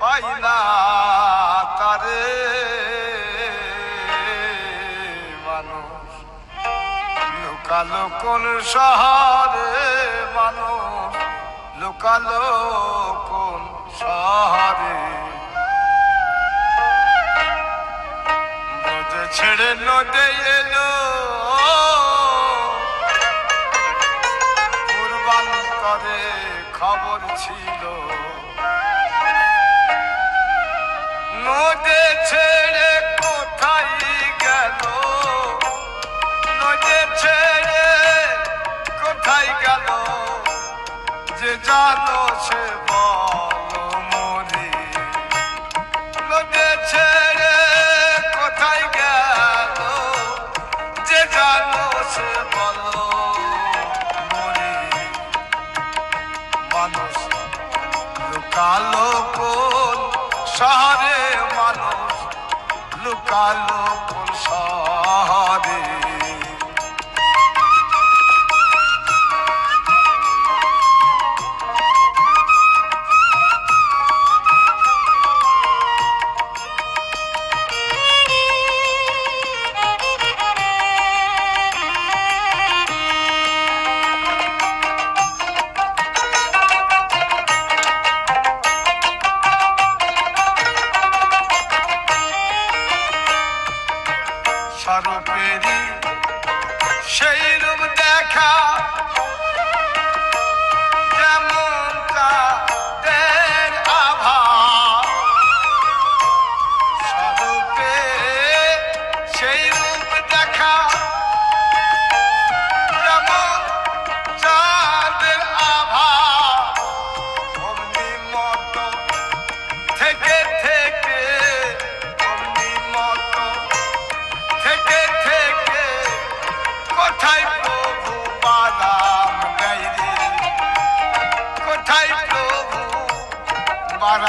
পাই না তারে মানুষ লুকালো কোন শহরে? মানুষ লুকালো কোন শহরে? ছেড়ে নদে এলো। পূর্বান্তরে খবর ছিল। কোথায় গেল, যে জানো সে বলো মরি ছেড়ে কোথায় গেল, যে জানো সে বলো মরি মানুষ লুকালো কোন শহরে, মানুষ লুকালো কোন শহরে। সেই রূপ দেখা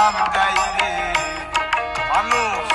বারাম গাইলে মানুষ